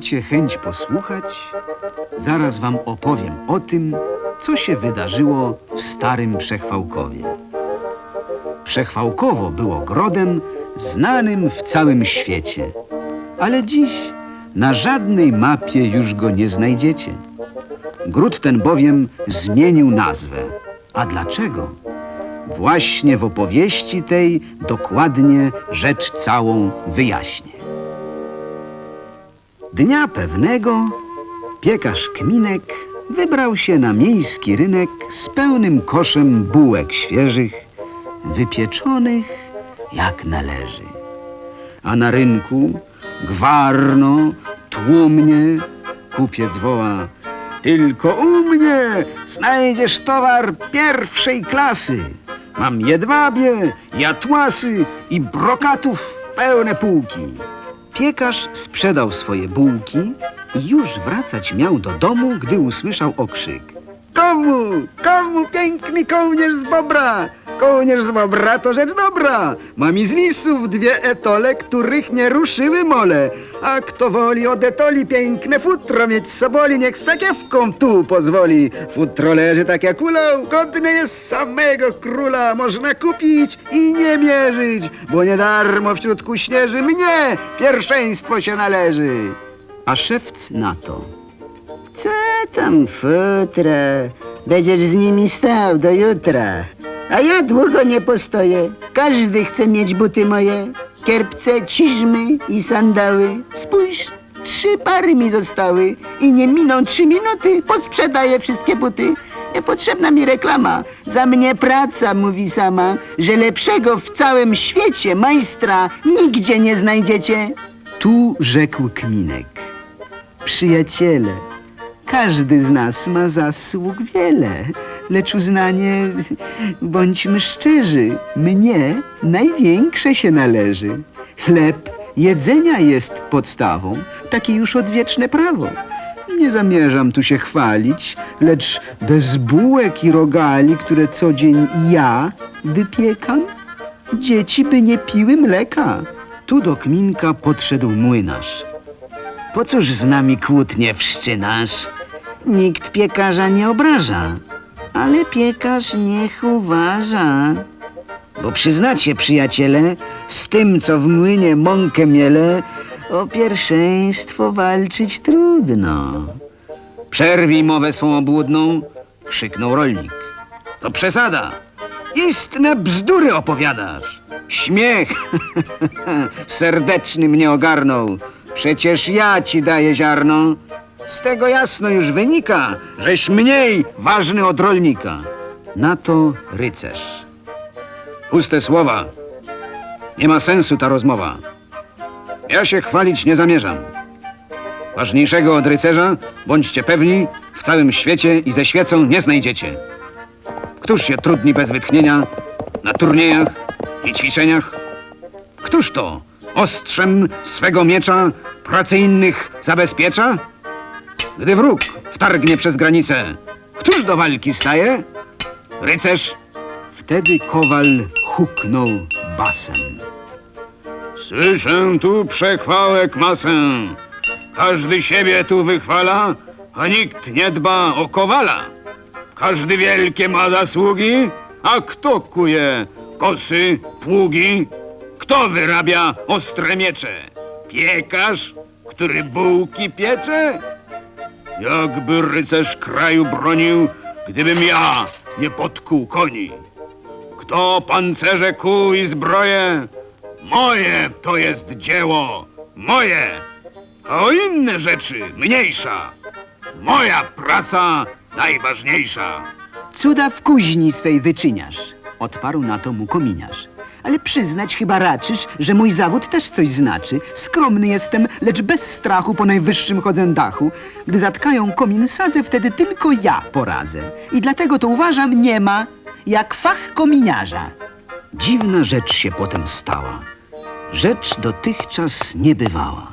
macie chęć posłuchać, zaraz wam opowiem o tym, co się wydarzyło w Starym Przechwałkowie. Przechwałkowo było grodem znanym w całym świecie, ale dziś na żadnej mapie już go nie znajdziecie. Gród ten bowiem zmienił nazwę. A dlaczego? Właśnie w opowieści tej dokładnie rzecz całą wyjaśnię. Dnia pewnego piekarz Kminek wybrał się na miejski rynek z pełnym koszem bułek świeżych, wypieczonych jak należy. A na rynku gwarno, tłumnie kupiec woła Tylko u mnie znajdziesz towar pierwszej klasy. Mam jedwabie, jatłasy i brokatów pełne półki. Piekarz sprzedał swoje bułki i już wracać miał do domu, gdy usłyszał okrzyk. Komu, komu piękny kołnierz z bobra? Kołnierz z bobra to rzecz dobra. Mam i z lisów dwie etole, których nie ruszyły mole. A kto woli od etoli piękne futro mieć soboli, niech sakiewką tu pozwoli. Futro leży tak jak ulał, godne jest samego króla. Można kupić i nie mierzyć, bo nie darmo wśród kuśnierzy mnie pierwszeństwo się należy. A szewc na to. Co tam futra? Będziesz z nimi stał do jutra. A ja długo nie postoję. Każdy chce mieć buty moje. Kierpce, ciżmy i sandały. Spójrz, trzy pary mi zostały i nie miną trzy minuty, posprzedaję wszystkie buty. Niepotrzebna mi reklama. Za mnie praca, mówi sama, że lepszego w całym świecie majstra nigdzie nie znajdziecie. Tu rzekł Kminek. Przyjaciele, każdy z nas ma zasług wiele, lecz uznanie, bądźmy szczerzy, mnie największe się należy. Chleb jedzenia jest podstawą, takie już odwieczne prawo. Nie zamierzam tu się chwalić, lecz bez bułek i rogali, które co dzień ja wypiekam, dzieci by nie piły mleka. Tu do Kminka podszedł młynarz. Po cóż z nami kłótnie wszczynasz? Nikt piekarza nie obraża, ale piekarz niech uważa. Bo przyznacie, przyjaciele, z tym, co w młynie mąkę miele, o pierwszeństwo walczyć trudno. Przerwij mowę swą obłudną, krzyknął rolnik. To przesada. Istne bzdury opowiadasz. Śmiech serdeczny mnie ogarnął. Przecież ja ci daję ziarno. Z tego jasno już wynika, żeś mniej ważny od rolnika. Na to rycerz. Puste słowa. Nie ma sensu ta rozmowa. Ja się chwalić nie zamierzam. Ważniejszego od rycerza, bądźcie pewni, w całym świecie i ze świecą nie znajdziecie. Któż się trudni bez wytchnienia na turniejach i ćwiczeniach? Któż to ostrzem swego miecza pracy innych zabezpiecza? Gdy wróg wtargnie przez granicę, któż do walki staje? Rycerz? Wtedy kowal huknął basem. Słyszę tu przechwałek masę. Każdy siebie tu wychwala, a nikt nie dba o kowala. Każdy wielkie ma zasługi, a kto kuje kosy, pługi? Kto wyrabia ostre miecze? Piekarz, który bułki piecze? Jakby rycerz kraju bronił, gdybym ja nie podkuł koni. Kto pancerze kół i zbroje? Moje to jest dzieło, moje. A o inne rzeczy mniejsza. Moja praca najważniejsza. Cuda w kuźni swej wyczyniasz, odparł na to mu kominiarz. Ale przyznać chyba raczysz, że mój zawód też coś znaczy. Skromny jestem, lecz bez strachu po najwyższym chodzę dachu. Gdy zatkają komin, sadzę wtedy tylko ja poradzę. I dlatego to uważam nie ma, jak fach kominiarza. Dziwna rzecz się potem stała. Rzecz dotychczas nie bywała.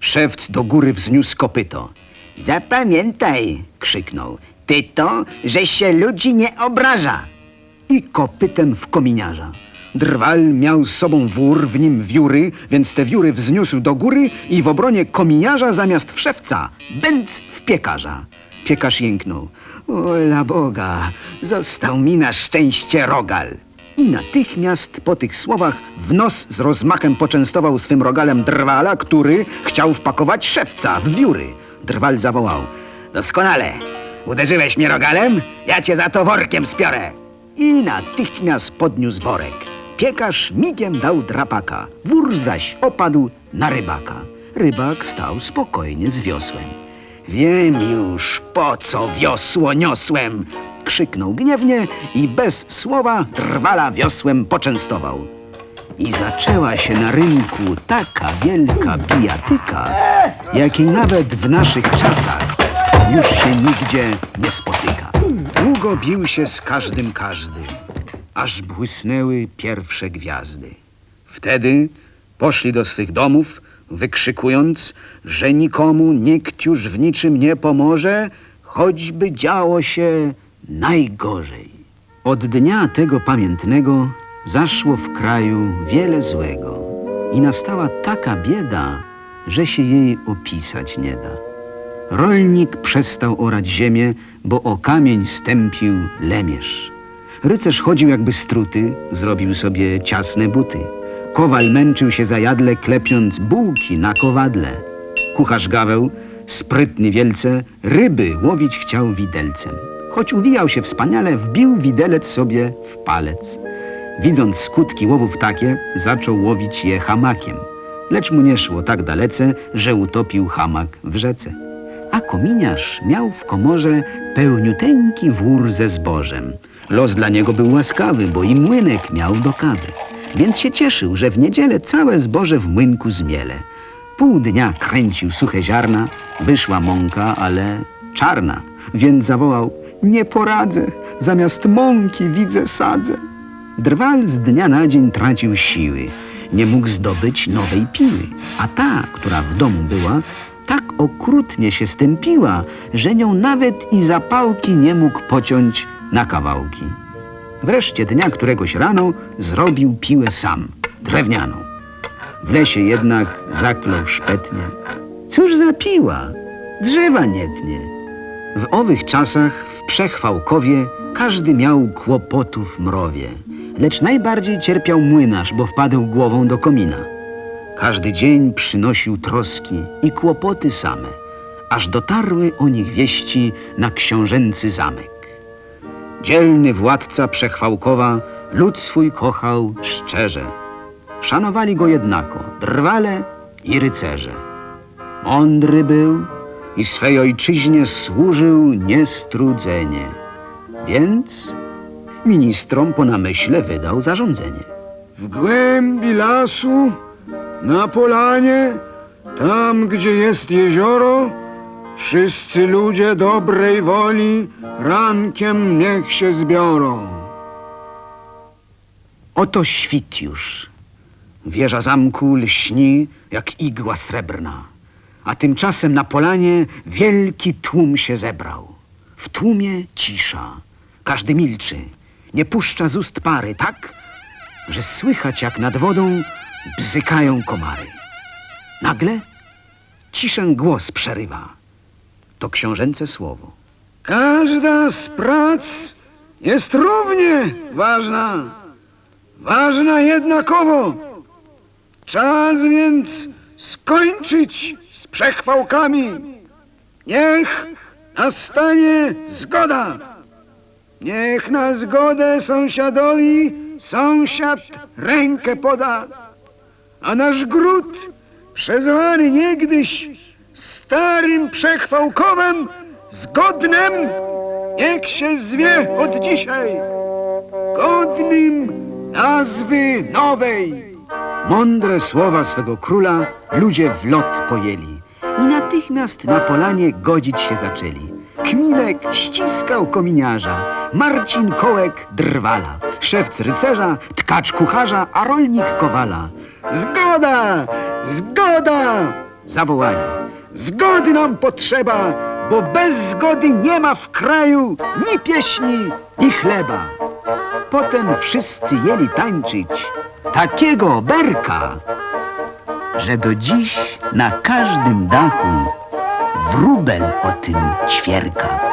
Szewc do góry wzniósł kopyto. Zapamiętaj, Krzyknął ty to, że się ludzi nie obraża. i kopytem w kominiarza. Drwal miał z sobą wór, w nim wióry, więc te wióry wzniósł do góry i w obronie kominiarza zamiast w szewca, bęc w piekarza. Piekarz jęknął. Ola Boga, został mi na szczęście rogal. I natychmiast po tych słowach w nos z rozmachem poczęstował swym rogalem drwala, który chciał wpakować szewca w wióry. Drwal zawołał. Doskonale. Uderzyłeś mnie rogalem? Ja cię za to workiem spiorę. I natychmiast podniósł worek. Piekarz migiem dał drapaka, wór zaś opadł na rybaka. Rybak stał spokojnie z wiosłem. Wiem już, po co wiosło niosłem! Krzyknął gniewnie i bez słowa drwala wiosłem poczęstował. I zaczęła się na rynku taka wielka bijatyka, jakiej nawet w naszych czasach już się nigdzie nie spotyka. Długo bił się z każdym każdy, aż błysnęły pierwsze gwiazdy. Wtedy poszli do swych domów, wykrzykując, że nikomu nikt już w niczym nie pomoże, choćby działo się najgorzej. Od dnia tego pamiętnego zaszło w kraju wiele złego i nastała taka bieda, że się jej opisać nie da. Rolnik przestał orać ziemię, bo o kamień stępił lemierz. Rycerz chodził jakby struty, zrobił sobie ciasne buty. Kowal męczył się zajadle, klepiąc bułki na kowadle. Kucharz Gaweł, sprytny wielce, ryby łowić chciał widelcem. Choć uwijał się wspaniale, wbił widelec sobie w palec. Widząc skutki łowów takie, zaczął łowić je hamakiem. Lecz mu nie szło tak dalece, że utopił hamak w rzece. A kominiarz miał w komorze pełniuteńki wór ze zbożem. Los dla niego był łaskawy, bo i młynek miał do kawy. Więc się cieszył, że w niedzielę całe zboże w młynku zmiele. Pół dnia kręcił suche ziarna, wyszła mąka, ale czarna. Więc zawołał, nie poradzę, zamiast mąki widzę sadzę. Drwal z dnia na dzień tracił siły. Nie mógł zdobyć nowej piły, a ta, która w domu była, tak okrutnie się stępiła, że nią nawet i zapałki nie mógł pociąć na kawałki. Wreszcie dnia któregoś rano zrobił piłę sam, drewnianą. W lesie jednak zaklął szpetnie. Cóż za piła? Drzewa nie tnie. W owych czasach w Przechwałkowie każdy miał kłopotów mrowie, lecz najbardziej cierpiał młynarz, bo wpadł głową do komina. Każdy dzień przynosił troski i kłopoty same, aż dotarły o nich wieści na książęcy zamek. Dzielny władca Przechwałkowa lud swój kochał szczerze. Szanowali go jednako drwale i rycerze. Mądry był i swej ojczyźnie służył niestrudzenie. Więc ministrom po namyśle wydał zarządzenie. W głębi lasu, na polanie, tam gdzie jest jezioro, wszyscy ludzie dobrej woli rankiem niech się zbiorą. Oto świt już. Wieża zamku lśni jak igła srebrna. A tymczasem na polanie wielki tłum się zebrał. W tłumie cisza. Każdy milczy. Nie puszcza z ust pary, tak, że słychać jak nad wodą bzykają komary. Nagle ciszę głos przerywa. To książęce słowo. Każda z prac jest równie ważna. Ważna jednakowo. Czas więc skończyć z przechwałkami. Niech nastanie zgoda. Niech na zgodę sąsiadowi sąsiad rękę poda. A nasz gród, przezwany niegdyś starym przechwałkowem, zgodnym, niech się zwie od dzisiaj, godnym nazwy nowej. Mądre słowa swego króla ludzie w lot pojęli i natychmiast na polanie godzić się zaczęli. Kminek ściskał kominiarza, Marcin Kołek drwala, szewc rycerza, tkacz kucharza, a rolnik kowala. Zgoda! Zgoda! Zawołali. Zgody nam potrzeba, bo bez zgody nie ma w kraju ni pieśni, ni chleba. Potem wszyscy jęli tańczyć takiego berka, że do dziś na każdym dachu wróbel o tym ćwierka.